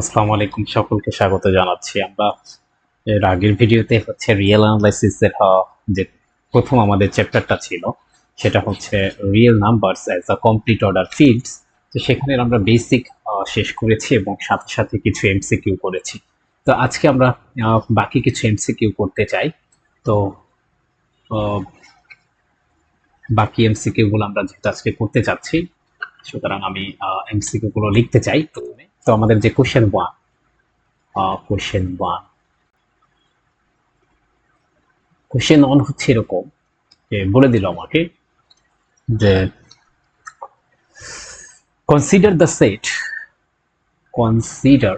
আসসালামু আলাইকুম সকলকে স্বাগত জানাচ্ছি। আমরা এর আগের ভিডিওতে হচ্ছে রিয়েল অ্যানালাইসিসের যে প্রথম আমাদের চ্যাপ্টারটা ছিল, সেটা হচ্ছে real numbers as a complete order fields তো সেখানে আমরা বেসিক শেষ করেছি এবং সাথে সাথে কিছু এমসিকিউ করেছি। তো আজকে আমরা বাকি কিছু এমসিকিউ করতে চাই। তো বাকি এমসিকিউ গুলো আমরা যেহেতু আজকে করতে চাচ্ছি, সুতরাং আমি এমসিকিউ গুলো লিখতে চাই প্রথমে তো আমাদের যে question one question one question one হচ্ছে এরকম, যে বলে দিল আমাকে, যে consider the set consider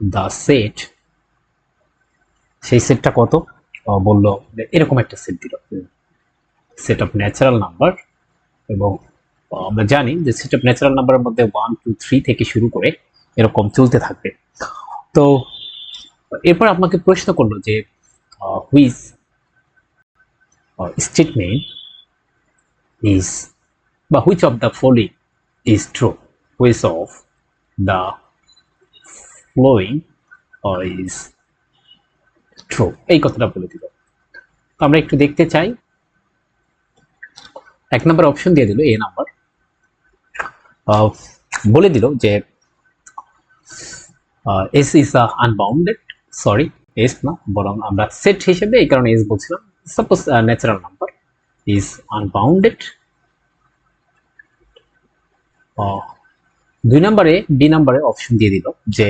the set সেই সেটটা কত? বলল এরকম একটা সেট দিল। সেট অফ ন্যাচারাল নাম্বার এবং আমরা জানি যে সেট অফ ন্যাচারাল নাম্বারের মধ্যে ওয়ান টু থ্রি থেকে শুরু করে এরকম চলতে থাকবে। তো এরপর আপনাকে প্রশ্ন করল যে হুইজ স্টেটমেন্ট ইজ বা which of the following is true which of the following is true এই কথাটা বলে দিল। আমরা একটু দেখতে চাই। এক নম্বর অপশন দিয়ে দিল এ নাম্বার বলে দিল যে S a unbounded sorry S না, বরং আমরা সেট হিসেবে এই কারণে এস বলছিলাম। Suppose natural number is unbounded দুই নম্বরে বি নম্বরে অপশন দিয়ে দিল যে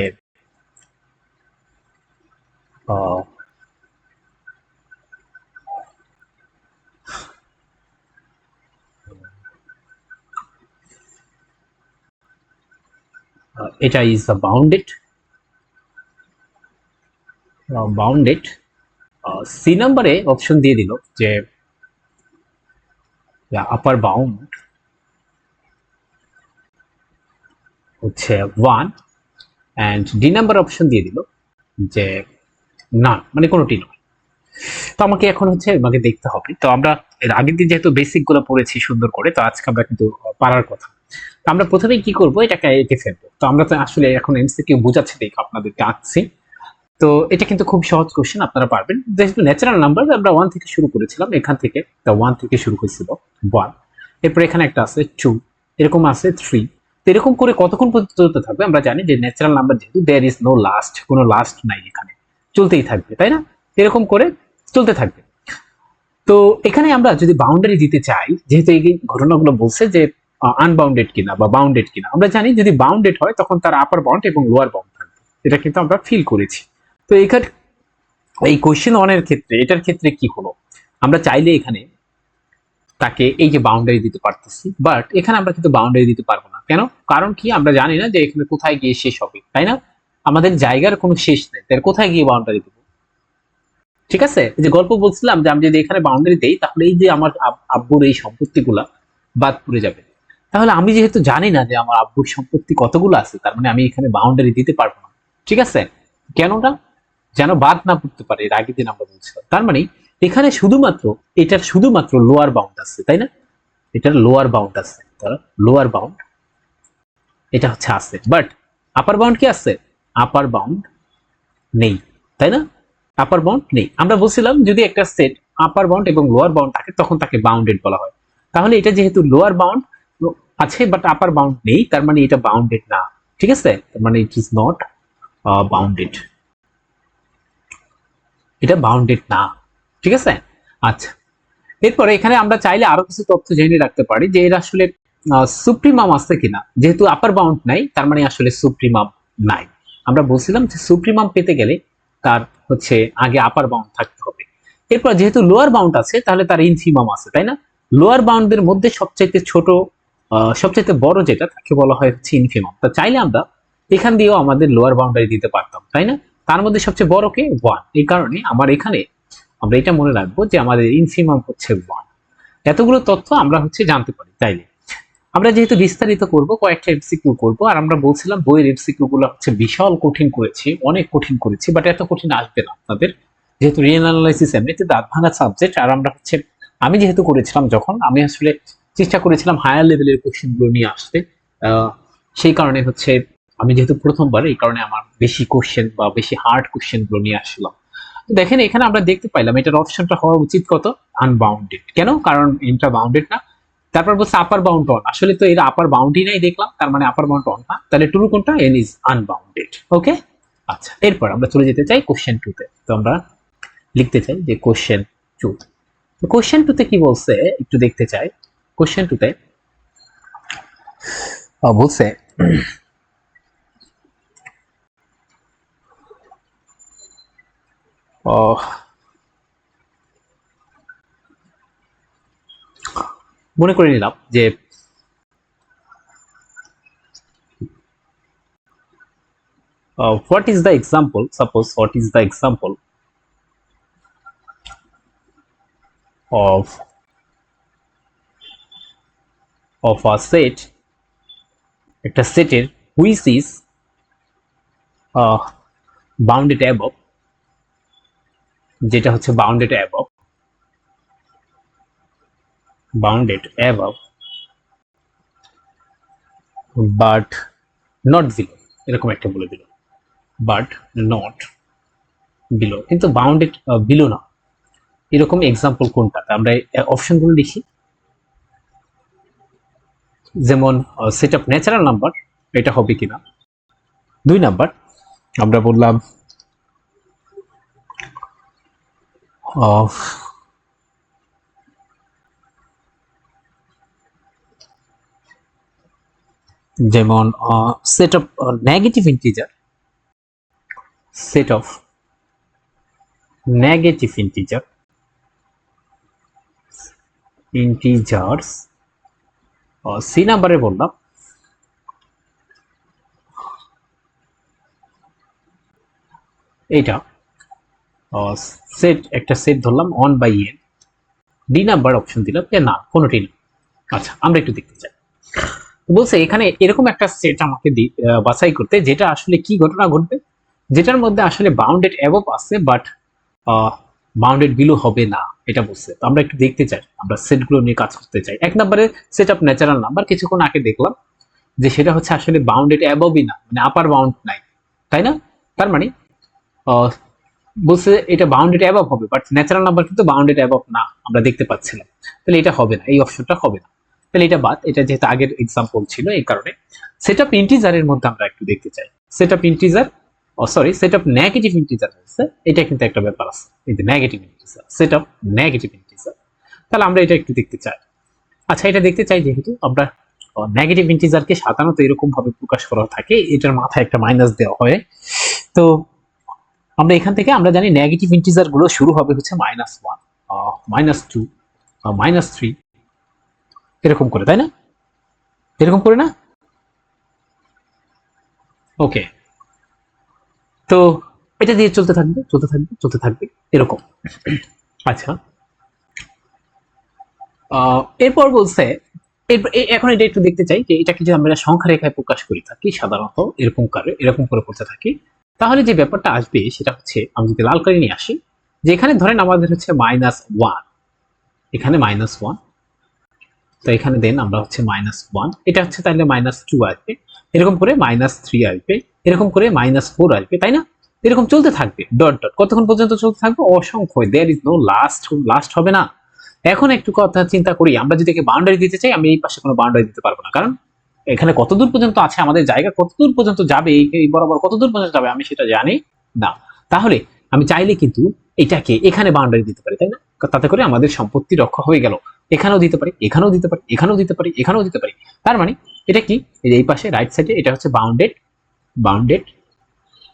আহ, আহ, এটা is a bounded bounded C নাম্বারে অপশন দিয়ে দিল যে আপার বাউন্ড হচ্ছে one and D number option দিয়ে দিল যে না মানে কোনোটি নয়। তো আমাকে এখন হচ্ছে আমাকে দেখতে হবে। তো আমরা এর আগের দিন যেহেতু বেসিকগুলো পড়েছি সুন্দর করে তো আজকে আমরা কিন্তু পারার কথা। আমরা প্রথমেই কি করব? এটাকে এঁকে ফেলব। তো আমরা তো আসলে এখন এমসিকিউ বোঝাচ্ছি, দেখে আপনাদেরকে আঁকছি। তো এটা কিন্তু খুব সহজ কোশ্চেন আপনারা পারবেন। যেহেতু ন্যাচারাল নাম্বার আমরা ওয়ান থেকে শুরু করেছিলাম, এখান থেকে তা ওয়ান থেকে শুরু হয়েছিল ওয়ান এরপর এখানে একটা আছে টু এরকম আছে থ্রি তো এরকম করে কতক্ষণ পর্যন্ত চলতে থাকবে? আমরা জানি যে ন্যাচারাল নাম্বার যেহেতু দেয়ার ইজ নো লাস্ট কোনো লাস্ট নাই এখানে। চলতেই থাকবে, তাই না? এরকম করে চলতে থাকবে। তো এখানে আমরা যদি বাউন্ডারি দিতে চাই, যেহেতু এই ঘটনাগুলো বলছে যে আনবাউন্ডেড কিনা বা বাউন্ডেড কিনা। আমরা জানি যদি বাউন্ডেড হয়, তখন তার আপার বাউন্ড এবং লোয়ার বাউন্ড থাকবে। এটা কিন্তু আমরা ফিল করেছি। তো এখানে এই কোশ্চেন ওয়ানের ক্ষেত্রে, এটার ক্ষেত্রে কি হলো? আমরা চাইলে এখানে তাকে এই যে বাউন্ডারি দিতে পারতেছি বাট এখানে আমরা কিন্তু বাউন্ডারি দিতে পারব না। কেন? কারণ কি? আমরা জানি না যে এখানে কোথায় গিয়ে শেষ হবে, তাই না? আমাদের জায়গার কোনো শেষ নেই তাহলে কোথায় গিয়ে বাউন্ডারি দেবো? ঠিক আছে? যে গল্প বলছিলাম যে আমি যদি এখানে বাউন্ডারি দেই, তাহলে এই যে আমার আব্বুর এই সম্পত্তিগুলা বাদ পড়ে যাবে। তাহলে আমি যেহেতু জানি না যে আমার আব্বুর সম্পত্তি কতগুলো আছে, তার মানে আমি এখানে বাউন্ডারি দিতে পারব না। ঠিক আছে? কেনটা যেন বাদ না পড়তে পারে, এর আগের দিন আমরা বলছিলাম। তার মানে এখানে শুধুমাত্র, এটার শুধুমাত্র লোয়ার বাউন্ড আছে, তাই না? এটার লোয়ার বাউন্ড আছে লোয়ার বাউন্ড এটা হচ্ছে আছে বাট আপার বাউন্ড কি আছে? আপার বাউন্ড নেই, তাই না? আপার বাউন্ড নেই। আমরা বলছিলাম যদি একটা সেট আপার বাউন্ড এবং লোয়ার বাউন্ড থাকে, তখন তাকে বাউন্ডেড বলা হয়। তাহলে এটা যেহেতু লোয়ার বাউন্ড আছে বাট আপার বাউন্ড নেই। তার মানে এটা বাউন্ডেড না। ঠিক আছে? তার মানে ইট ইজ নট বাউন্ডেড এটা বাউন্ডেড না। ঠিক আছে? আচ্ছা। এরপরে এখানে আমরা চাইলে আরও কিছু তথ্য জেনে রাখতে পারি যে এর আসলে সুপ্রিমাম আছে কিনা। যেহেতু আপার বাউন্ড নাই, তার মানে আসলে সুপ্রিমাম নাই। আমরা বলছিলাম যে সুপ্রিমাম পেতে গেলে তার হচ্ছে আগে আপার বাউন্ড থাকতে হবে। এরপর যেহেতু লোয়ার বাউন্ড আছে, তাহলে তার ইনফিমাম আছে, তাই না? লোয়ার বাউন্ডের মধ্যে সবচাইতে ছোট সবচাইতে বড় যেটা, তাকে বলা হয় হচ্ছে ইনফিমাম তা চাইলে আমরা এখান দিয়েও আমাদের লোয়ার বাউন্ডারি দিতে পারতাম, তাই না? তার মধ্যে সবচেয়ে বড় কে? ওয়ান এই কারণে আমার এখানে আমরা এটা মনে রাখব যে আমাদের ইনফিমাম হচ্ছে ওয়ান এতগুলো তথ্য আমরা হচ্ছে জানতে পারি তাইলে আমরা যেহেতু বিস্তারিত করব, কয়েকটা এমসিকিউ করব, আর আমরা বলছিলাম বইয়ের এমসিকিউ গুলো হচ্ছে বিশাল কঠিন করেছি, অনেক কঠিন করেছি বাট এত কঠিন আসবে না আপনাদের। যেহেতু রিয়েল অ্যানালাইসিস এমনিতে দাঁত ভাঙা সাবজেক্ট আর আমরা হচ্ছে, আমি যেহেতু করেছিলাম যখন, আমি আসলে চেষ্টা করেছিলাম হায়ার লেভেলের কোশ্চেনগুলো নিয়ে আসতে। সেই কারণে হচ্ছে আমি যেহেতু প্রথমবার, এই কারণে আমার বেশি কোশ্চেন বা বেশি হার্ড কোশ্চেনগুলো নিয়ে আসলাম। দেখেন, এখানে আমরা দেখতে পাইলাম এটার অপশনটা হওয়া উচিত কত? আনবাউন্ডেড কেন? কারণ ইন্ট্রা বাউন্ডেড না। তারপর বলছে আপার বাউন্ড অন আসলে তো এর আপার বাউন্ডই নাই দেখলাম, তার মানে আপার বাউন্ড অন না। তাহলে ট্রু কোনটা? এন ইজ আনবাউন্ডেড ওকে আচ্ছা এরপর আমরা চলে যেতে চাই কোশ্চেন টুতে তো। আমরা লিখতে চাই যে কোশ্চেন টু কোশ্চেন টুতে কি বলছে? একটু দেখতে চাই। কোশ্চেন টুতে বলছে আহ, মনে করে নিলাম যে uh, what is the example suppose what is the example of of a set, একটা সেটের হুইচ ইজ বাউন্ডেড অ্যাবভ যেটা হচ্ছে bounded above bounded above but not below এরকম একটা বলে দিল বাট নট বিলো কিন্তু বাউন্ডেড বিলো না, এরকম এক্সাম্পল কোনটা তা আমরা অপশনগুলো লিখি। যেমন সেট আপ ন্যাচারাল নাম্বার এটা হবে কিনা? দুই নাম্বার আমরা বললাম যেমন set of negative integer set of negative integer integers C নাম্বারে বললাম। এইটা। সেট একটা সেট ধরলাম on by N D number option দিলাম যে না, কোনোটি না। আচ্ছা আমরা একটু দেখতে চাই। বলছে, এখানে এরকম একটা সেট আমাকে বাছাই করতে, যেটা আসলে কি ঘটনা ঘটবে? যেটার মধ্যে আসলে বাউন্ডেড অ্যাবভ আছে বাট বাউন্ডেড বিলো হবে না, এটা বলছে। তো আমরা একটু দেখতে চাই, আমরা সেটগুলো নিয়ে কাজ করতে চাই। এক নম্বরে সেট আপ ন্যাচারাল নাম্বার কিছুক্ষণ আগে দেখলাম যে সেটা হচ্ছে আসলে বাউন্ডেড অ্যাবভই না মানে আপার বাউন্ড নাই, তাই না? তার মানে বলছে এটা বাউন্ডেড অ্যাবভ হবে বাট ন্যাচারাল নাম্বার কিন্তু বাউন্ডেড অ্যাবভ না, আমরা দেখতে পাচ্ছিলাম। তাহলে এটা হবে না, এই অপশনটা হবে না। তাহলে এটা বাদ, এটা যেহেতু আগের এক্সাম্পল ছিল, এই কারণে। সেট আপ ইন্টিজারের মধ্যে আমরা একটু দেখতে চাই। Set of integer sorry set of negative integer বলছে এটা কিন্তু একটা ব্যাপার আছে। যে negative integer set of negative integer তাহলে আমরা এটা একটু দেখতে চাই। আচ্ছা এটা দেখতে চাই যেহেতু আমরা নেগেটিভ ইন্টিজারকে সাধারণত এরকম ভাবে প্রকাশ করা থাকে, এটার মাথায় একটা মাইনাস দেওয়া হয়। তো আমরা এখান থেকে আমরা জানি নেগেটিভ ইন্টিজারগুলো শুরু হবে হচ্ছে minus one minus two minus three এরকম করে, তাই না? এরকম করে না? ওকে তো এটা দিয়ে চলতে থাকবে চলতে থাকবে চলতে থাকবে, এরকম। আচ্ছা। এরপর বলছে এখন এটা একটু দেখতে চাই যে এটাকে যদি আমরা সংখ্যা রেখায় প্রকাশ করে, থাকি সাধারণত এরকম করে এরকম করে করতে থাকি, তাহলে যে ব্যাপারটা আসবে সেটা হচ্ছে, আমি যদি লাল করে নিয়ে আসি যে এখানে ধরেন আমাদের হচ্ছে মাইনাস ওয়ান এখানে মাইনাস ওয়ান তো এখানে দেন আমরা হচ্ছে মাইনাস ওয়ান এটা হচ্ছে তাহলে মাইনাস টু আসবে, এরকম করে মাইনাস থ্রি আসবে এরকম করে মাইনাস ফোর আসবে, তাই না? এরকম চলতে থাকবে ডট ডট কতক্ষণ পর্যন্ত চলতে থাকবে? অসংখ্য there is no last last হবে না। এখন একটু কথা চিন্তা করি, আমরা যদি একে বাউন্ডারি দিতে চাই, আমি এই পাশে কোনো বাউন্ডারি দিতে পারব না। কারণ এখানে কতদূর পর্যন্ত আছে, আমাদের জায়গা কতদূর পর্যন্ত যাবে, এই বরাবর কত দূর পর্যন্ত যাবে, আমি সেটা জানি না। তাহলে আমি চাইলে কিন্তু এটাকে এখানে বাউন্ডারি দিতে পারি, তাই না? তাতে করে আমাদের সম্পত্তি রক্ষা হয়ে গেল। এখানেও দিতে পারি, এখানেও দিতে পারি, এখানেও দিতে পারি, এখানেও দিতে পারি। তার মানে এটা কি? এই পাশে রাইট সাইডে এটা হচ্ছে বাউন্ডেড বাউন্ডেড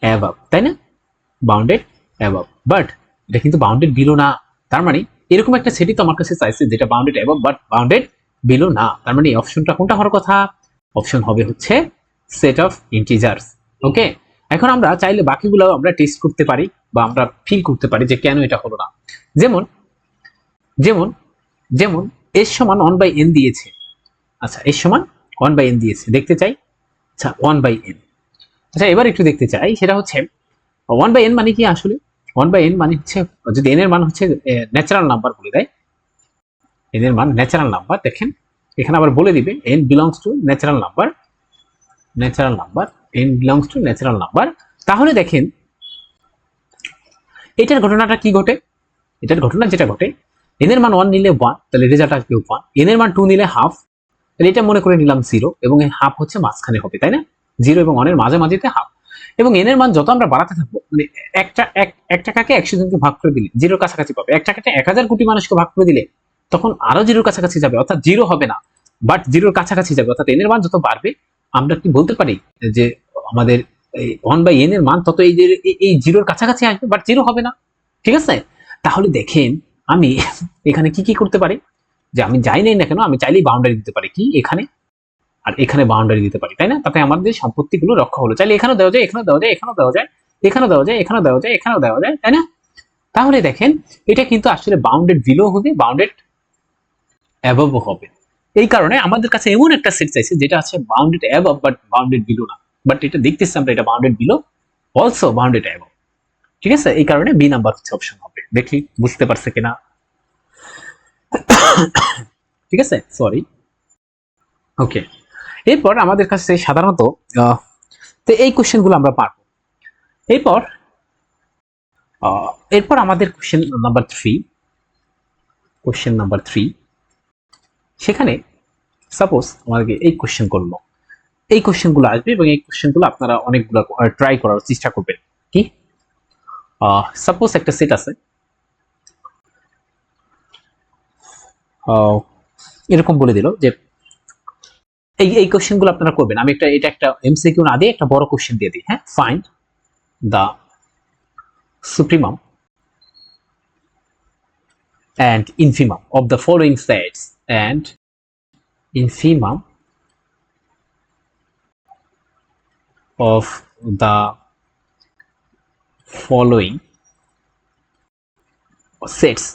অ্যাভাব তাই না? বাউন্ডেড অ্যাভাব বাট এটা কিন্তু বাউন্ডেড বিলো না, তার মানে এরকম একটা সেটই তো আমার কাছে চাইছে যেটা bounded above but bounded below না, তার মানে অপশনটা কোনটা হওয়ার কথা? অপশন হবে হচ্ছে সেট অফ ইন্টিজার্স ওকে এখন আমরা চাইলে বাকিগুলো আমরা টেস্ট করতে পারি বা আমরা ফিল করতে পারি যে কেন এটা হলো না। যেমন যেমন যেমন এর সমান ওয়ান বাই এন দিয়েছে। আচ্ছা এর সমান ওয়ান বাই এন দিয়েছে, দেখতে চাই? আচ্ছা ওয়ান বাই এন আচ্ছা এবার একটু দেখতে চাই, সেটা হচ্ছে ওয়ান বাই এন মানে কি আসলে? ওয়ান বাই এন মানে হচ্ছে, যদি এন এর মান হচ্ছে ন্যাচারাল নাম্বার বলে দেয় এন এর মান ন্যাচারাল নাম্বার দেখেন, এখানে আবার বলে দিবে N belongs to natural number natural number N belongs to natural number তাহলে দেখেন, এটার ঘটনাটা কি ঘটে? এটার ঘটনা যেটা ঘটে এন এর মান ওয়ান নিলে ওয়ান তাহলে রেজাল্ট আসবে ওয়ান এন এর মান টু নিলে হাফ তাহলে এটা মনে করে নিলাম জিরো এবং এই হাফ হচ্ছে মাঝখানে হবে, তাই না? জিরো এবং ওয়ানের মাঝে মাঝেতে হাফ এবং এন এর মান যত আমরা বাড়াতে থাকব মানে একটা, এক টাকাকে একশো জনকে ভাগ করে দিলে জিরোর কাছাকাছি পাবে। এক টাকাকে এক হাজার কোটি মানুষকে ভাগ করে দিলে, তখন আরও জিরোর কাছাকাছি যাবে, অর্থাৎ জিরো হবে না। বাট জিরোর কাছাকাছি যাবে, অর্থাৎ এন এর মান যত বাড়বে, আমরা কি বলতে পারি যে আমাদের ওয়ান বাই এন এর মান তত এই যে, এই- এই জিরোর কাছাকাছি আসবে বাট জিরো হবে না। ঠিক আছে? তাহলে দেখেন, আমি এখানে কি কি করতে পারি? যে আমি যাই নাই না কেন, আমি চাইলেই বাউন্ডারি দিতে পারি। কি? এখানে আর এখানে বাউন্ডারি দিতে পারি, তাই না? তাতে আমাদের সম্পত্তিগুলো রক্ষা হলো। চাইলে এখানেও দেওয়া যায়, এখানেও দেওয়া যায়, এখানেও দেওয়া যায়, এখানেও দেওয়া যায়, এখানেও দেওয়া যায়, এখানেও দেওয়া যায়, তাই না? তাহলে দেখেন, এটা কিন্তু আসলে বাউন্ডেড বিলো হবে বাউন্ডেড অ্যাবভ হবে। এই কারণে আমাদের কাছে এমন একটা সেট চাইছে, যেটা আছে bounded above but bounded below না। বাট এটা দেখতেছি আমরা, এটা bounded below also bounded above ঠিক আছে? এই কারণে বি নাম্বার হচ্ছে অপশন হবে। দেখি, বুঝতে পারছে কিনা? ঠিক আছে? সরি ওকে এরপর আমাদের কাছে সাধারণত তো এই কোশ্চেনগুলো আমরা পারব। এরপর এরপর আমাদের question number three question number three সেখানে সাপোজ আমাদেরকে এই কোশ্চেন করল। এই কোশ্চেনগুলো আসবে এবং এই কোশ্চেনগুলো আপনারা অনেকগুলো ট্রাই করার চেষ্টা করবেন। কি? সাপোজ একটা সেট আছে। এরকম বলে দিল যে এই এই কোশ্চেনগুলো আপনারা করবেন। আমি একটা, এটা একটা এমসিকিউ না দিয়ে একটা বড় কোশ্চেন দিয়ে দিই হ্যাঁ? Find the supremum and infimum of the following sets and infimum of the following sets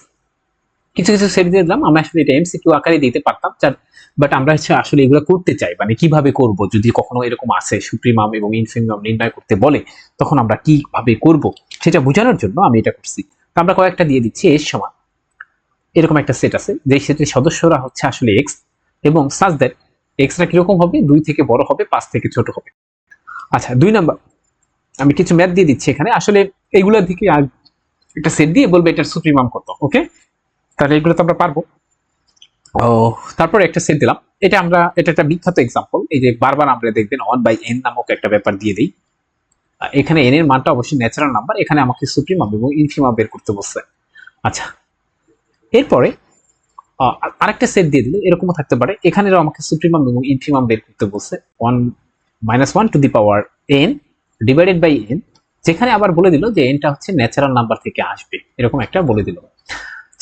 কিছু কিছু সেট দিয়ে দিলাম আমি আসলে এটা এমসিকিউ আকারে দিতে পারতাম, যার বাট আমরা হচ্ছে আসলে এগুলো করতে চাই মানে কীভাবে করব? যদি কখনো এরকম আসে সুপ্রিমাম এবং ইনফিমাম নির্ণয় করতে বলে, তখন আমরা কীভাবে করব? সেটা বোঝানোর জন্য আমি এটা করছি। আমরা কয়েকটা দিয়ে দিচ্ছি, এর সমান। এরকম একটা সেট আছে, যে সেটের সদস্যরা হচ্ছে আসলে এক্স এবং সাজ দ্যাট এক্সরা কীরকম হবে? দুই থেকে বড় হবে, পাঁচ থেকে ছোট হবে। আচ্ছা দুই নাম্বার। আমি কিছু ম্যাথ দিয়ে দিচ্ছি এখানে। আসলে এইগুলোর দিকে একটা সেট দিয়ে বলবে এটার সুপ্রিমাম কত ওকে তাহলে এগুলো তো আমরা পারব। ও, তারপরে একটা সেট দিলাম। এটা আমরা, এটা একটা বিখ্যাত এক্সাম্পল এই যে বারবার আমরা দেখবেন ওয়ান বাই এন নামক একটা ব্যাপার দিয়ে দিই। এখানে এন এর মানটা অবশ্যই ন্যাচারাল নাম্বার এখানে আমাকে সুপ্রিমাম এবং ইনফিমাম বের করতে বলছে। আচ্ছা এরপরে আরেকটা সেট দিয়ে দিল, এরকমও থাকতে পারে। এখানেও আমাকে সুপ্রিমাম এবং ইনফিমাম বের করতে বলছে। One minus one to the power N divided by N যেখানে আবার বলে দিল যে এনটা হচ্ছে ন্যাচারাল নাম্বার থেকে আসবে। এরকম একটা বলে দিল।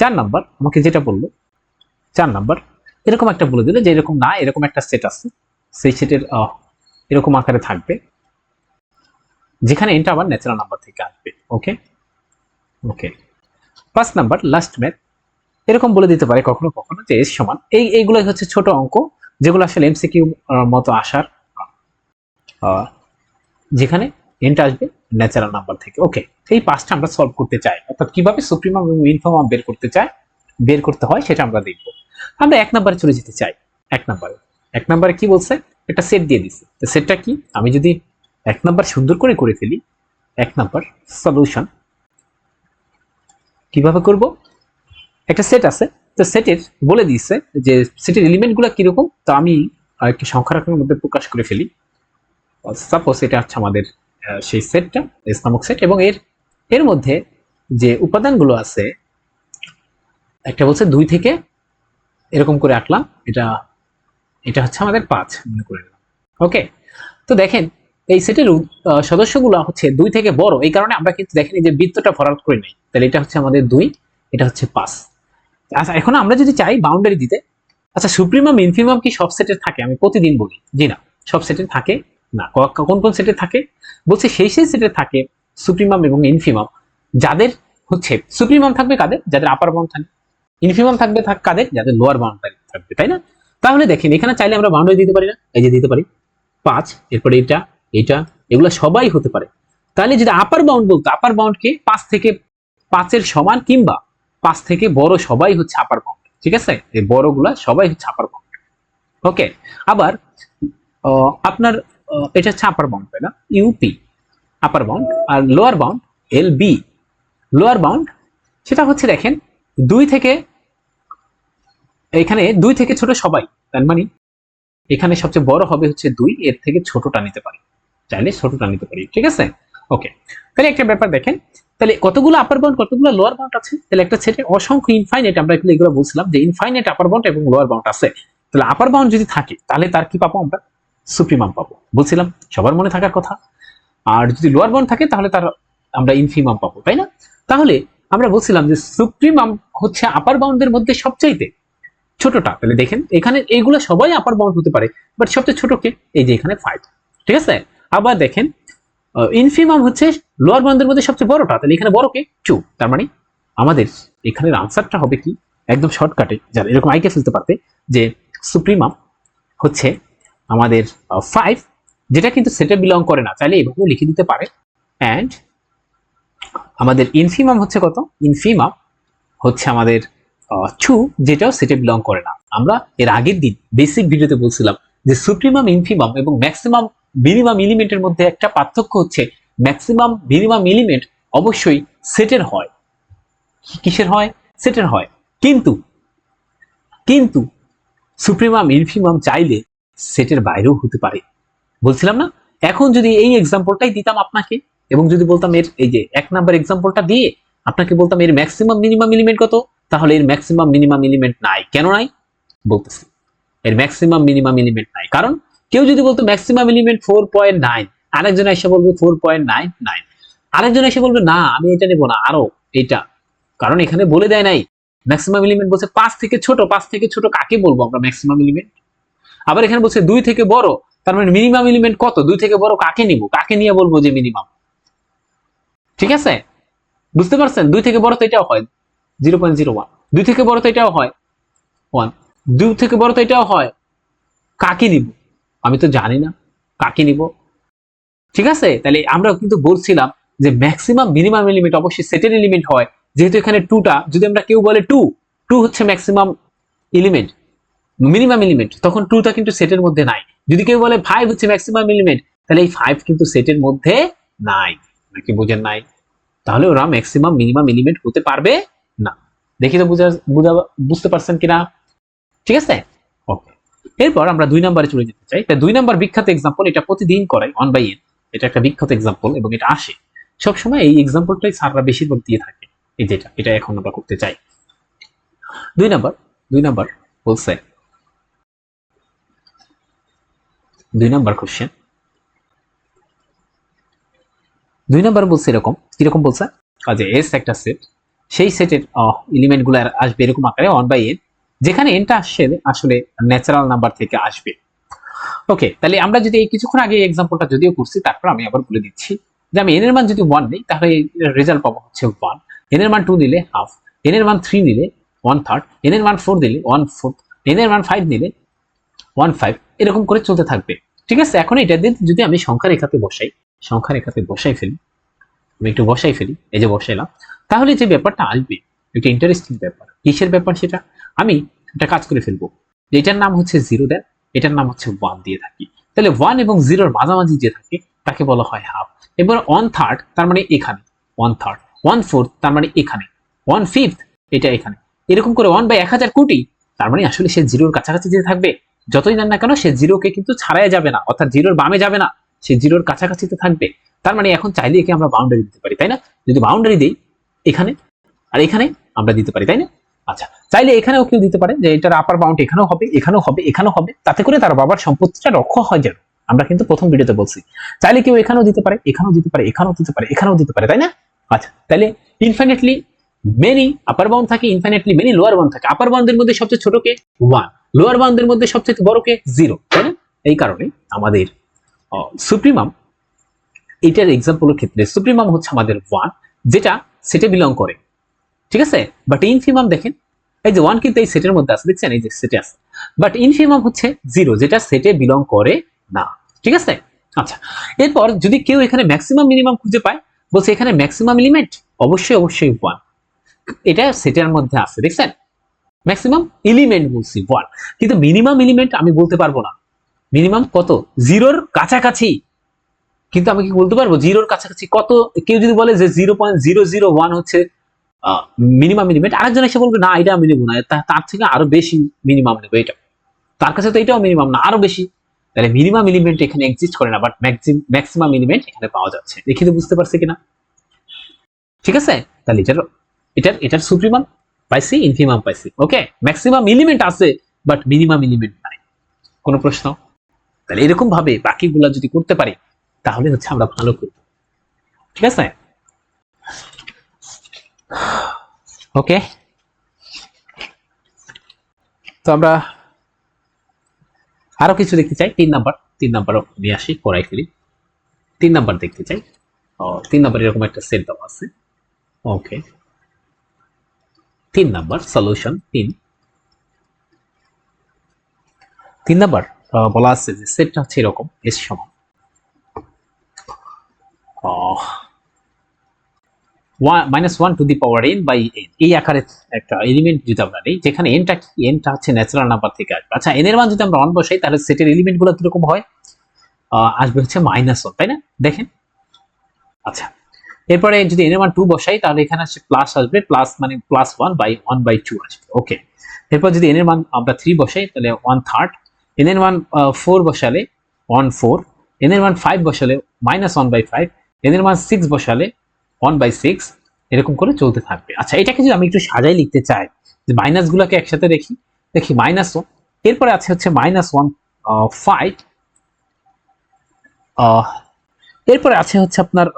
চার নাম্বার, আমাকে যেটা বলল, চার নাম্বার, এরকম একটা বলে দিলে যে এরকম না, এরকম একটা সেট আছে। সেই সেটের এরকম আকারে থাকবে। যেখানে এনটা আবার ন্যাচারাল নাম্বার থেকে আসবে ওকে ওকে পাঁচ নাম্বার লাস্ট ম্যাথ এরকম বলে দিতে পারে কখনো কখনো যে এস সমান, এই, এইগুলোই হচ্ছে ছোট অঙ্ক, যেগুলো আসলে এমসিকিউ মতো আসার যেখানে এনটা আসবে ন্যাচারাল নাম্বার থেকে। ওকে এই পাঁচটা আমরা সলভ করতে চাই। অর্থাৎ কীভাবে সুপ্রিমাম এবং ইনফর্মাম বের করতে চাই, বের করতে হয় সেটা আমরা দেখব। আমরা এক নম্বরে চলে যেতে চাই, এক নম্বরে এক নম্বরে কি বলছে? একটা সেট দিয়ে দিচ্ছে তো সেটটা কি? আমি যদি এক নাম্বার সুন্দর করে করে ফেলি, এক নাম্বার সলিউশন কীভাবে করব? একটা সেট আছে। তো সেটের বলে দিয়েছে যে সেটের এলিমেন্টগুলো কীরকম? তো আমি একটি সংখ্যা রাখার মধ্যে প্রকাশ করে ফেলি। সাপোজ এটা হচ্ছে আমাদের সেই সেটটা এস নামক সেট, এবং এর এর মধ্যে যে উপাদানগুলো আছে, একটা বলছে দুই থেকে এরকম করে আঁকলাম, এটা এটা হচ্ছে আমাদের পাঁচ, মনে করে ওকে, তো দেখেন, এই সেটের সদস্যগুলো হচ্ছে দুই থেকে বড়, এই কারণে আমরা কিন্তু দেখেন এই যে বৃত্তটা ভরাট করে নেই। তাহলে এটা হচ্ছে আমাদের দুই, এটা হচ্ছে পাঁচ। আচ্ছা এখন আমরা যদি চাই বাউন্ডারি দিতে আচ্ছা সুপ্রিমাম ইনফিমাম কি সব সেটের থাকে? আমি প্রতিদিন বলি, জি না, সব সেটের থাকে না। কোন কোন সেটে থাকে? বলছে সেই সেই সেটে থাকে সুপ্রিমাম এবং ইনফিমাম যাদের হচ্ছে সুপ্রিমাম থাকবে কাদের? যাদের আপার বাউন্ড থাকবে। ইনফিমাম থাকবে কাদের? যাদের লোয়ার বাউন্ডারি থাকবে, তাই না? তাহলে দেখেন, এখানে চাইলে আমরা বাউন্ডারি দিতে পারি না। এই যে দিতে পারি। পাঁচ, এরপরে এটা এটা, এগুলো সবাই হতে পারে। তাহলে যদি আপার বাউন্ড বলতো আপার বাউন্ডকে পাঁচ থেকে পাঁচের সমান কিংবা পাঁচ থেকে বড় সবাই হচ্ছে আপার বাউন্ড ঠিক আছে? এই বড়গুলা সবাই হচ্ছে আপার বাউন্ড ওকে আবার আপনার এটা হচ্ছে আপার বাউন্ড তাই না? ইউপি আপার বাউন্ড আর lower bound L B lower bound সেটা হচ্ছে দেখেন, দুই থেকে, এখানে দুই থেকে ছোট সবাই, তার মানে এখানে সবচেয়ে বড় হবে হচ্ছে দুই, এর থেকে ছোটটা নিতে পারি। চাইলে ছোটটা নিতে পারি, ঠিক আছে? ওকে তাহলে একটা ব্যাপার দেখেন, তাহলে কতগুলো আপার বাউন্ড কতগুলো লোয়ার বাউন্ড আছে? তাহলে একটা সেটে অসংখ্য ইনফাইনাইট আমরা এগুলো বলছিলাম যে ইনফাইনাইট আপার বাউন্ড এবং লোয়ার বাউন্ড আছে। তাহলে আপার বাউন্ড যদি থাকে, তাহলে তার কি পাবো আমরা? সুপ্রিমাম পাবো। বলছিলাম, সবার মনে থাকার কথা। আর যদি লোয়ার বাউন্ড থাকে, তাহলে তার আমরা ইনফিমাম পাবো, তাই না? তাহলে আমরা বলছিলাম যে সুপ্রিমাম হচ্ছে আপার বাউন্ডের মধ্যে সবচাইতে ছোটটা। তাহলে দেখেন, এখানে এইগুলো সবাই আপার বাউন্ড হতে পারে বাট সবচেয়ে ছোটকে এই যে এখানে ফাইভ ঠিক আছে? আবার দেখেন ইনফিমাম হচ্ছে লোয়ার বাউন্ডের মধ্যে সবচেয়ে বড়টা। তাহলে এখানে বড় কে? টু তার মানে আমাদের এখানের আনসারটা হবে কি? একদম শর্টকাটে যারা এরকম আইকে ফেলতে পারতে যে সুপ্রিমাম হচ্ছে আমাদের ফাইভ যেটা কিন্তু সেটে বিলং করে না। চাইলে এভাবেও লিখে দিতে পারে। অ্যান্ড আমাদের ইনফিমাম হচ্ছে কত? ইনফিমাম হচ্ছে আমাদের টু যেটাও সেটে বিলং করে না। আমরা এর আগের দিন বেসিক ভিডিওতে বলছিলাম যে সুপ্রিমাম ইনফিমাম এবং ম্যাক্সিমাম মিনিমাম এলিমেন্টের মধ্যে একটা পার্থক্য হচ্ছে ম্যাক্সিমাম মিনিমাম এলিমেন্ট অবশ্যই সেটের হয়। কিসের হয়? সেটের হয়। কিন্তু কিন্তু সুপ্রিমাম ইনফিমাম চাইলে সেটের বাইরেও হতে পারে। বলছিলাম না? এখন যদি এই এক্সাম্পলটাই দিতাম আপনাকে, এবং যদি বলতাম এর এই যে এক নাম্বার এক্সাম্পলটা দিয়ে আপনাকে বলতাম এর ম্যাক্সিমাম মিনিমাম এলিমেন্ট কত? তাহলে এর ম্যাক্সিমাম মিনিমাম এলিমেন্ট নাই। কেন নাই? বলতেছি। এর ম্যাক্সিমাম মিনিমাম এলিমেন্ট নাই। কারণ কেউ যদি বলতো maximum element four point nine আরেকজন এসে বলবে ফোর পয়েন্ট নাইন নাইন আরেকজন এসে বলবে, না, আমি এটা নেব না, আরও এটা। কারণ এখানে বলে দেয় নাই ম্যাক্সিমাম এলিমেন্ট বলছে পাঁচ থেকে ছোট, পাঁচ থেকে ছোট কাকে বলব আমরা ম্যাক্সিমাম এলিমেন্ট আবার এখানে বলছে দুই থেকে বড়, তার মানে মিনিমাম এলিমেন্ট কত? দুই থেকে বড় কাকে নিব? কাকে নিয়ে বলব যে মিনিমাম ঠিক আছে? বুঝতে পারছেন? দুই থেকে বড় তো এটাও হয় জিরো পয়েন্ট জিরো ওয়ান দুই থেকে বড় তো এটাও হয় ওয়ান দুই থেকে বড় তো এটাও হয়, কাকে নিব? আমি তো জানি না, কাকে নিব? ঠিক আছে? তাহলে আমরা কিন্তু বলছিলাম যে ম্যাক্সিমাম মিনিমাম এলিমেন্ট অবশ্যই সেটের এলিমেন্ট হয়। যেহেতু এখানে টুটা যদি আমরা কেউ বলে টু টু হচ্ছে ম্যাক্সিমাম এলিমেন্ট মিনিমাম এলিমেন্ট তখন টুটা কিন্তু সেটের মধ্যে নাই। যদি কেউ বলে ফাইভ হচ্ছে ম্যাক্সিমাম এলিমেন্ট তাহলে এই ফাইভ কিন্তু সেটের মধ্যে নাই। নাকি বোঝেন নাই? তাহলে ওরা ম্যাক্সিমাম মিনিমাম এলিমেন্ট হতে পারবে না। দেখি তো বুঝা বুঝা, বুঝতে পারছেন কিনা? ঠিক আছে? ওকে এরপর আমরা দুই নম্বরে চলে যেতে চাই। তা দুই নম্বর বিখ্যাত এক্সাম্পল এটা প্রতিদিন করাই অন বাই এন এটা একটা বিখ্যাত এক্সাম্পল এবং এটা আসে। সবসময় এই এক্সাম্পলটাই স্যাররা বেশিরভাগ দিয়ে থাকে। এই যেটা, এটা এখন আমরা করতে চাই। দুই নাম্বার দুই নাম্বার বলছে দুই নাম্বার কোশ্চেন দুই নাম্বার বলছে এরকম। কীরকম বলছে? কাজে এস একটা সেট সেই সেটের এলিমেন্টগুলো আসবে এরকম আকারে ওয়ান বাই এন যেখানে এনটা আসছে আসলে ন্যাচারাল নাম্বার থেকে আসবে। ওকে তাহলে আমরা যদি এই কিছুক্ষণ আগে এক্সাম্পলটা যদিও করছি, তারপর আমি আবার বলে দিচ্ছি যে আমি এন এর মান যদি ওয়ান নেই, তাহলে রেজাল্ট পাবো হচ্ছে ওয়ান এন এর মান টু নিলে হাফ এন এর মান থ্রি নিলে ওয়ান থার্ড এন এর মান ফোর দিলে ওয়ান ফোর্থ এন এর মান ফাইভ নিলে ওয়ান ফাইভ এরকম করে চলতে থাকবে। ঠিক আছে? এখন এটা দিয়ে যদি আমি সংখ্যা রেখাতে বসাই সংখ্যা রেখাতে বসাই ফেলি, আমি একটু বসাই ফেলি, এই যে বসাইলাম, তাহলে যে ব্যাপারটা আসবে, একটা ইন্টারেস্টিং ব্যাপার। কিসের ব্যাপার সেটা? আমি একটা কাজ করে ফেলব। এটার নাম হচ্ছে জিরো দেন, এটার নাম হচ্ছে ওয়ান দিয়ে থাকি। তাহলে ওয়ান এবং জিরোর মাঝামাঝি যে থাকে, তাকে বলা হয় হাফ এবার ওয়ান থার্ড তার মানে এখানে ওয়ান থার্ড ওয়ান ফোর্থ তার মানে এখানে। ওয়ান ফিফথ এটা এখানে। এরকম করে ওয়ান বাই এক হাজার কোটি, তার মানে আসলে সে জিরোর কাছাকাছি যে থাকবে। যতই নেন না কেন, সে জিরোকে কিন্তু ছাড়াই যাবে না। অর্থাৎ জিরোর বামে যাবে না, সে জিরোর কাছাকাছিতে থাকবে। তার মানে এখন চাইলে একে আমরা বাউন্ডারি দিতে পারি, তাই না? যদি বাউন্ডারি দিই এখানে, আর এখানে আমরা দিতে পারি, তাই না? আচ্ছা চাইলে এখানেও কেউ দিতে পারে যে এটার আপার বাউন্ড এখানেও হবে এখানেও হবে এখানেও হবে। তাতে করে তার বাবার সম্পত্তিটা রক্ষা হয় যেন। আমরা কিন্তু প্রথম ভিডিওতে বলছি। চাইলে কেউ এখানেও দিতে পারে, এখানেও দিতে পারে, এখানেও দিতে পারে, এখানেও দিতে পারে, তাই না? আচ্ছা তাহলে ইনফাইনেটলি মেনি আপার বাউন্ড থাকে ইনফাইনেটলি মেনি লোয়ার বাউন্ড থাকে। আপার বাউন্ডের মধ্যে সবচেয়ে ছোট কে? ওয়ান লোয়ার বাউন্ডের মধ্যে সবচেয়ে বড় কে? জিরো তাই না? এই কারণে আমাদের সুপ্রিমাম এটার এক্সাম্পলের ক্ষেত্রে সুপ্রিমাম হচ্ছে আমাদের ওয়ান যেটা সেটে বিলং করে। ঠিক আছে? বাট ইনফিমাম দেখেন, এই যে ওয়ান কিন্তু এই সেটের মধ্যে আছে, দেখছেন? এই যে সেটে আছে। বাট ইনফিমাম হচ্ছে জিরো যেটা সেটে বিলং করে না। ঠিক আছে? আচ্ছা এরপর যদি কেউ এখানে ম্যাক্সিমাম মিনিমাম খুঁজে পায়, বলছে এখানে ম্যাক্সিমাম এলিমেন্ট অবশ্যই অবশ্যই ওয়ান এটা সেটের মধ্যে আছে, দেখছেন? ম্যাক্সিমাম এলিমেন্ট বলছি ওয়ান কিন্তু মিনিমাম এলিমেন্ট আমি বলতে পারব না। মিনিমাম কত? জিরোর কাছাকাছি। কিন্তু আমি কি বলতে পারব? জিরোর কাছাকাছি কত? কেউ যদি বলে যে zero point zero zero one হচ্ছে মিনিমাম মিনিমেট আরেকজন এসে বলবে, না, এটা আমি নেব না। তার থেকে আরও বেশি মিনিমাম নেব এটা। তার কাছে তো এটাও মিনিমাম না, আরও বেশি। তাহলে মিনিমাম এলিমেন্ট এখানে এক্সিস্ট করে না বাট ম্যাক্সিমাম এলিমেন্ট এখানে পাওয়া যাচ্ছে। দেখি তো বুঝতে পারছি কিনা? ঠিক আছে? তাহলে এটার এটার এটার সুপ্রিমাম পাইছি ইনফিমাম পাইছি। ওকে ম্যাক্সিমাম এলিমেন্ট আছে বাট মিনিমাম এলিমেন্ট নাই। কোনো প্রশ্ন? তাহলে এরকম ভাবে বাকিগুলা যদি করতে পারি, তাহলে হচ্ছে আমরা ভালো করব। ঠিক আছে? ওকে তো আমরা আরও কিছু দেখতে চাই। তিন নাম্বার তিন নাম্বার নিয়ে আসি পড়াই ফেলি। তিন নাম্বার দেখতে চাই। ও, তিন নাম্বার এরকম একটা সেট দেওয়া আছে। ওকে তিন নাম্বার সলিউশন তিন। তিন নাম্বার বলা আছে যে সেটটা হচ্ছে এরকম এস সমান। Minus one to the power N by N এই আকারে একটা এলিমেন্ট যদি আমরা নিই, যেখানে এনটা কি? এনটা হচ্ছে ন্যাচারাল নাম্বার থেকে আসবে। আচ্ছা এনের মান যদি আমরা অন বসাই, তাহলে সেটের এলিমেন্টগুলো কীরকম হয়? আসবে হচ্ছে মাইনাস ওয়ান তাই না? দেখেন। আচ্ছা এরপরে যদি এনের মান টু বসাই, তাহলে এখানে আসছে প্লাস আসবে প্লাস মানে plus one by one by two আসবে ওকে এরপর যদি এনের মান আমরা থ্রি বসাই, তাহলে ওয়ান থার্ড এনের মান ফোর বসালে ওয়ান ফোর এনের মান ফাইভ বসালে মাইনাস ওয়ান বাই ফাইভ এনের মান সিক্স বসালে ওয়ান বাই সিক্স এরকম করে চলতে থাকবে। আচ্ছা এটাকে যদি আমি একটু সাজাই লিখতে চাই, যে মাইনাস গুলাকে একসাথে দেখি দেখি মাইনাস ওয়ান এরপরে আছে হচ্ছে মাইনাস ওয়ান ফাইভ এরপরে আছে হচ্ছে আপনার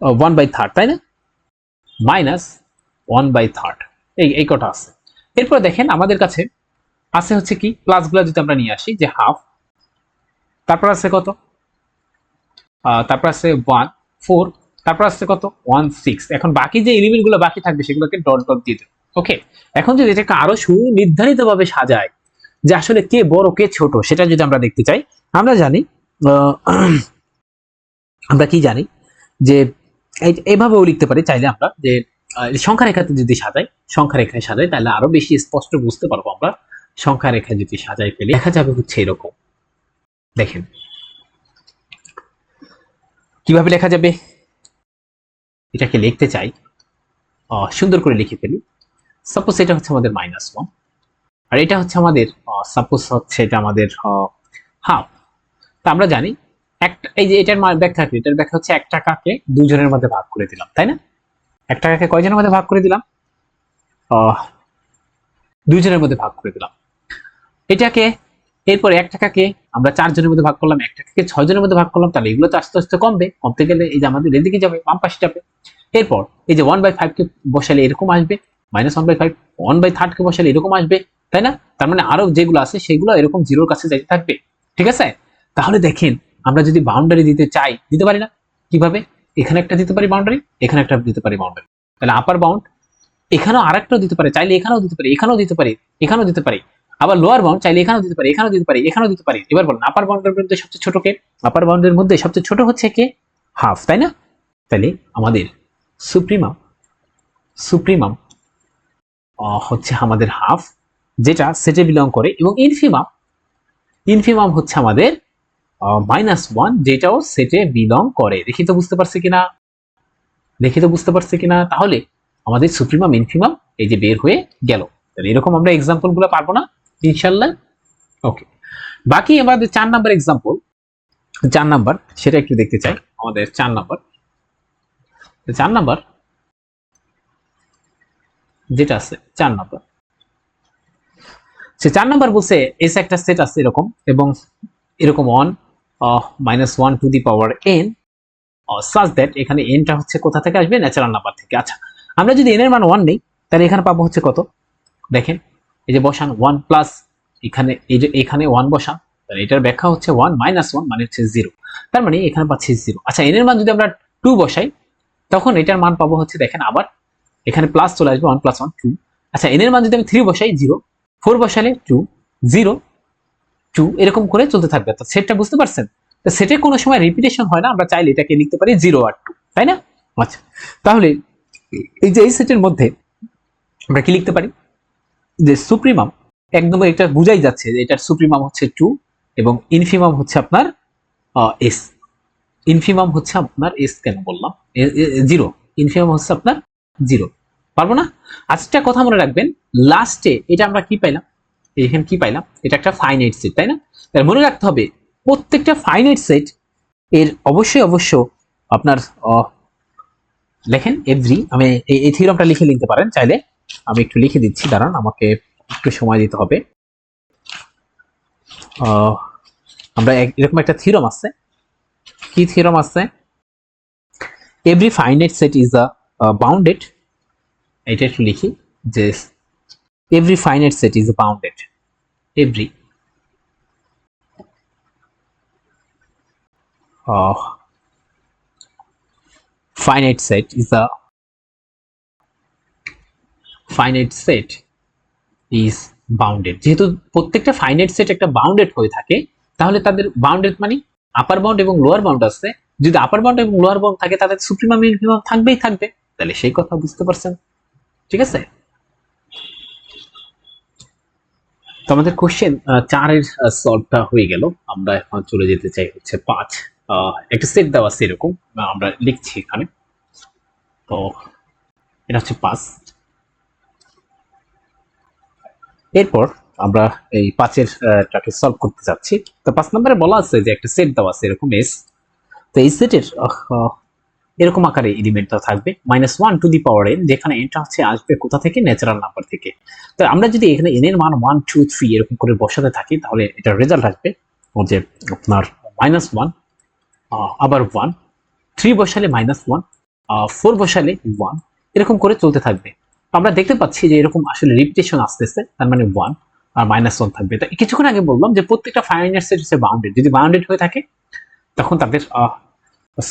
ওয়ান বাই থার্ড তাই না? মাইনাস ওয়ান বাই থার্ড এই এই কটা আছে। এরপর দেখেন আমাদের কাছে আছে হচ্ছে কি? প্লাসগুলো যদি আমরা নিয়ে আসি, যে হাফ তারপর আছে কত? তারপর আছে ওয়ান ফোর তারপর আসছে কত? ওয়ান সিক্স এখন বাকি যে এলিমেন্টগুলো বাকি থাকবে, সেগুলোকে ডট ডট দিয়ে দেবে। ওকে এখন যদি এটাকে আরও সুনির্ধারিত ভাবে সাজায়, যে আসলে কে বড়, কে ছোট, সেটা যদি আমরা দেখতে চাই, আমরা জানি আমরা কি জানি? যে এইভাবেও লিখতে পারি, চাইলে আমরা যে সংখ্যা রেখাতে যদি সাজাই সংখ্যা রেখায় সাজাই, তাহলে আরও বেশি স্পষ্ট বুঝতে পারব আমরা সংখ্যা রেখায় যদি সাজাই ফেলি, দেখা যাবে হচ্ছে এরকম। দেখেন। কীভাবে লেখা যাবে? এটাকে লিখতে চাই। সুন্দর করে লিখে ফেলি। সাপোজ এটা হচ্ছে আমাদের মাইনাস ওয়ান আর এটা হচ্ছে আমাদের সাপোজ হচ্ছে এটা আমাদের হাফ তা আমরা জানি এই যে এটার ব্যাখ্যা কি? এটার ব্যাখ্যা হচ্ছে এক দুজনের মধ্যে ভাগ করে দিলাম, তাই না? এক টাকাকে কয়জনের মধ্যে ভাগ করে দিলাম? দুইজনের মধ্যে ভাগ করে দিলাম। এটাকে, এরপর এক টাকাকে আমরা চারজনের মধ্যে ভাগ করলাম, এক টাকাকে ছয় জনের মধ্যে ভাগ করলাম, তাহলে এগুলো তো আস্তে আস্তে কমবে। কমতে গেলে এই যে আমাদের এদিকে যাবে, বাম পাশে যাবে। এরপর এই যে ওয়ান বাই ফাইভকে বসালে এরকম আসবে minus one by five one by থার্ডকে বসালে এরকম আসবে, তাই না? তার মানে আরও যেগুলো আছে সেগুলো এরকম জিরোর কাছে যাইতে থাকবে। ঠিক আছে? তাহলে দেখেন আমরা যদি বাউন্ডারি দিতে চাই, দিতে পারি না? কীভাবে? এখানে একটা দিতে পারি বাউন্ডারি এখানে একটা দিতে পারি বাউন্ডারি তাহলে আপার বাউন্ড এখানেও আরেকটাও দিতে পারে, চাইলে এখানেও দিতে পারি, এখানেও দিতে পারি, এখানেও দিতে পারি। আবার লোয়ার বাউন্ড চাইলে এখানেও দিতে পারি, এখানেও দিতে পারি, এখানেও দিতে পারি। এবার বলুন আপার বাউন্ডের মধ্যে সবচেয়ে ছোট কে? আপার বাউন্ডের মধ্যে সবচেয়ে ছোট হচ্ছে কে? হাফ তাই না? তাহলে আমাদের সুপ্রিমাম সুপ্রিমাম হচ্ছে আমাদের হাফ যেটা সেটে বিলং করে এবং ইনফিমাম ইনফিমাম হচ্ছে আমাদের মাইনাস ওয়ান যেটাও সেটে বিলং করে। দেখি তো বুঝতে পারছি কিনা? দেখি তো বুঝতে পারছি কিনা? তাহলে আমাদের সুপ্রিমাম ইনফিমাম এই যে বের হয়ে গেল। এরকম আমরা এক্সাম্পলগুলো পারব না ইনশাল্লাহ ওকে বাকি আমাদের চার নাম্বার এক্সাম্পল চার নাম্বার সেটা একটু দেখতে চাই, আমাদের চার নাম্বার চার নাম্বার যেটা আছে, চার নাম্বার সে চার নাম্বার বলছে এস একটা সেট আছে এরকম, এবং এরকম one minus one to the power N such that এখানে এনটা হচ্ছে কোথা থেকে আসবে? ন্যাচারাল নাম্বার থেকে। আচ্ছা আমরা যদি এন এর মান ওয়ান নেই, তাহলে এখানে পাবো হচ্ছে কত? দেখেন, এই যে বসান ওয়ান প্লাস এখানে, এই যে এখানে ওয়ান বসান, তাহলে এটার ব্যাখ্যা হচ্ছে ওয়ান মাইনাস ওয়ান মানে হচ্ছে জিরো তার মানে এখানে পাচ্ছি জিরো আচ্ছা এন এর মান যদি আমরা টু বসাই, তখন এটার মান পাবো হচ্ছে দেখেন আবার, এখানে প্লাস চলে আসবে ওয়ান প্লাস ওয়ান টু আচ্ছা এন এর মান যদি আমি থ্রি বসাই জিরো ফোর বসালে টু জিরো টু এরকম করে চলতে থাকবে। তো সেটটা বুঝতে পারছেন? তো সেটে কোনো সময় রিপিটেশন হয় না, আমরা চাইলে এটাকে লিখতে পারি জিরো আর টু তাই না? আচ্ছা তাহলে এই যে এই সেটের মধ্যে আমরা কি লিখতে পারি? যে সুপ্রিমাম একদম এটা বুঝাই যাচ্ছে যে এটার সুপ্রিমাম হচ্ছে টু এবং ইনফিমাম হচ্ছে আপনার এস ইনফিমাম হচ্ছে আপনার এস কেন বললাম? জিরো ইনফিমাম হচ্ছে আপনার জিরো পারব না? আজটা কথা মনে রাখবেন লাস্টে এটা আমরা কি পাইলাম? এখানে কি পাইলাম? এটা একটা ফাইনাইট সেট তাই না? তাহলে মনে রাখতে হবে, প্রত্যেকটা ফাইনাইট সেট এর অবশ্যই অবশ্য আপনার লেখেন এভরি আমি এই- থিওরামটা লিখে নিতে পারেন, চাইলে আমি একটু লিখে দিচ্ছি, দাঁড়ান, আমাকে একটু সময় দিতে হবে। আমরা এরকম একটা থিওরাম আছে। কি থিওরাম আছে? Every finite set is a bounded এটা একটু লিখি, যে every finite set is bounded every finite set is a, finite set is bounded. যেহেতু প্রত্যেকটা ফাইনাইট সেট একটা বাউন্ডেড হয়ে থাকে, তাহলে তাদের বাউন্ডেড মানে আপার বাউন্ড এবং লোয়ার বাউন্ড আছে। যদি আপার বাউন্ড এবং লোয়ার বাউন্ড থাকে, তাদের সুপ্রিমাম মিনিমাম থাকবেই থাকবে। তাহলে সেই কথা বুঝতে পারছেন। ঠিক আছে? তো আমাদের কোশ্চেন চারের সলভটা হয়ে গেল। আমরা এখন চলে যেতে চাই হচ্ছে পাঁচ। একটা সেট দেওয়া আছে এরকম আমরা লিখছি এখানে। তো এটা হচ্ছে পাঁচ। এরপর আমরা এই পাঁচের টাকে সলভ করতে যাচ্ছি। তো পাঁচ নম্বরে বলা আছে যে একটা সেট দেওয়া আছে এরকম এস তো এই সেটের এরকম আকারে এলিমেন্টটা থাকবে। Minus one to the power n যেখানে এটা হচ্ছে আসবে কোথা থেকে? ন্যাচারাল নাম্বার থেকে। তো আমরা যদি এখানে এন এর মান ওয়ান টু থ্রি এরকম করে বসাতে থাকি, তাহলে এটা রেজাল্ট আসবে যে আপনার মাইনাস ওয়ান আবার ওয়ান থ্রি বসালে মাইনাস ওয়ান ফোর বসালে ওয়ান এরকম করে চলতে থাকবে। আমরা দেখতে পাচ্ছি যে এরকম আসলে রিপিটেশন আসতেছে, তার মানে ওয়ান আর মাইনাস ওয়ান থাকবে। তো কিছুক্ষণ আগে বললাম যে প্রত্যেকটা ফাইনাল সেট হচ্ছে বাউন্ডেড যদি বাউন্ডেড হয়ে থাকে, তখন তাদের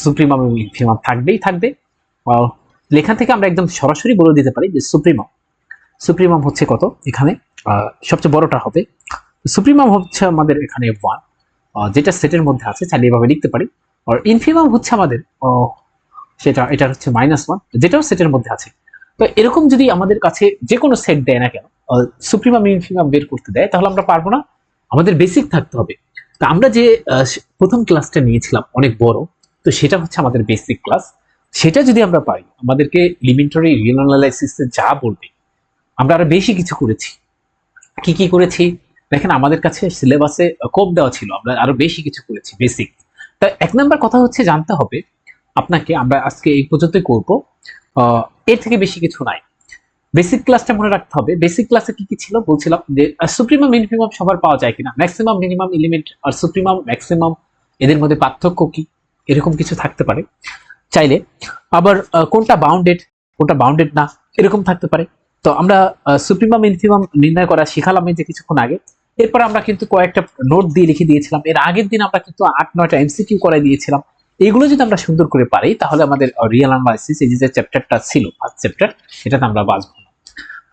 সুপ্রিমাম এবং থাকবেই থাকবে। লেখা থেকে আমরা একদম সরাসরি বলে দিতে পারি যে সুপ্রিমাম সুপ্রিমাম হচ্ছে কত এখানে? সবচেয়ে বড়টা হবে। সুপ্রিমাম হচ্ছে আমাদের এখানে ওয়ান যেটা সেটের মধ্যে আছে, চাইলে এভাবে লিখতে পারি। আর ইনফিমাম হচ্ছে আমাদের সেটা, এটা হচ্ছে মাইনাস ওয়ান যেটাও সেটের মধ্যে আছে। তো এরকম যদি আমাদের কাছে যে কোনো সেট দেয় না কেন সুপ্রিমাম ইনফিমাম বের করতে দেয়, তাহলে আমরা পারব না। আমাদের বেসিক থাকতে হবে। তা আমরা যে প্রথম ক্লাসটা নিয়েছিলাম, অনেক বড় তো সেটা হচ্ছে আমাদের বেসিক ক্লাস সেটা যদি আমরা পারি, আমাদেরকে এলিমেন্টারি রিয়েল যা বলবে, আমরা আরও বেশি কিছু করেছি। কি কি করেছি? দেখেন আমাদের কাছে সিলেবাসে কোপ দেওয়া ছিল, আমরা আরও বেশি কিছু করেছি বেসিক তা এক নাম্বার কথা হচ্ছে জানতে হবে, আপনাকে, আমরা আজকে এই পর্যন্তই করব। এর থেকে বেশি কিছু নাই। বেসিক ক্লাসটা মনে রাখতে হবে বেসিক ক্লাসে কি কি ছিল? বলছিলাম যে সুপ্রিমাম মিনিমাম সবার পাওয়া যায় কিনা? ম্যাক্সিমাম মিনিমাম এলিমেন্ট আর সুপ্রিমাম ম্যাক্সিমাম এদের মধ্যে পার্থক্য কি? এরকম কিছু থাকতে পারে। চাইলে আবার কোনটা বাউন্ডেড কোনটা বাউন্ডেড না, এরকম থাকতে পারে। তো আমরা সুপ্রিমাম ইনফিমাম নির্ণয় করা শিখালাম এই যে কিছুক্ষণ আগে। এরপর আমরা কিন্তু কয়েকটা নোট দিয়ে লিখে দিয়েছিলাম। এর আগের দিন আমরা কিন্তু আট, নয়টা এমসিকিউ করাই দিয়েছিলাম। এগুলো যদি আমরা সুন্দর করে পারি, তাহলে আমাদের রিয়েল অ্যানালাইসিস এই যে চ্যাপ্টারটা ছিল ফার্স্ট চ্যাপ্টার সেটাতে আমরা বাঁচব।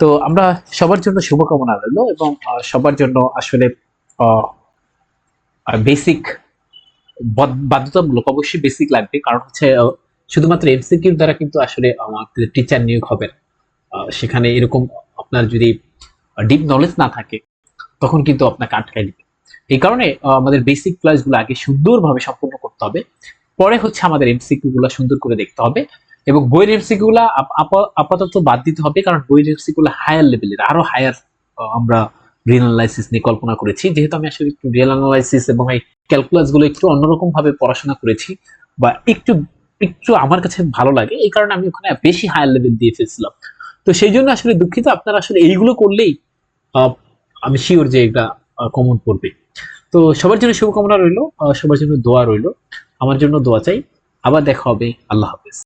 তো আমরা সবার জন্য শুভকামনা রইল এবং সবার জন্য আসলে বেসিক বাধ্যতামূলক, অবশ্যই বেসিক লাগবে। কারণ হচ্ছে শুধুমাত্র এমসিকিউর দ্বারা কিন্তু আসলে আমাদের টিচার নিয়োগ হবে সেখানে এরকম আপনার যদি ডিপ নলেজ না থাকে, তখন কিন্তু আপনাকে আটকায় দিবে। এই কারণে আমাদের বেসিক ক্লাসগুলো আগে সুন্দরভাবে সম্পূর্ণ করতে হবে। পরে হচ্ছে আমাদের এমসিকিউ গুলো সুন্দর করে দেখতে হবে। এবং বইয়ের এমসিকিউ গুলা আপ- আপ- আপাতত বাদ দিতে হবে। কারণ বইয়ের এমসিকিউ গুলো হায়ার লেভেলের আরও হায়ার আমরা রিয়েল নিয়ে কল্পনা করেছি। যেহেতু আমি আসলে একটু রিয়েল অ্যানালাইসিস এবং এই ক্যালকুলাসগুলো একটু অন্যরকম ভাবে পড়াশোনা করেছি বা একটু একটু আমার কাছে ভালো লাগে, এই কারণে আমি ওখানে বেশি হায়ার লেভেল দিয়ে ফেলছিলাম তো সেই জন্য আসলে দুঃখিত, আপনারা আসলে এইগুলো করলেই আমি শিওর যে এটা কমন পড়বে। তো সবার জন্য শুভকামনা রইল সবার জন্য দোয়া রইল। আমার জন্য দোয়া চাই। আবার দেখা হবে। আল্লাহ হাফেজ।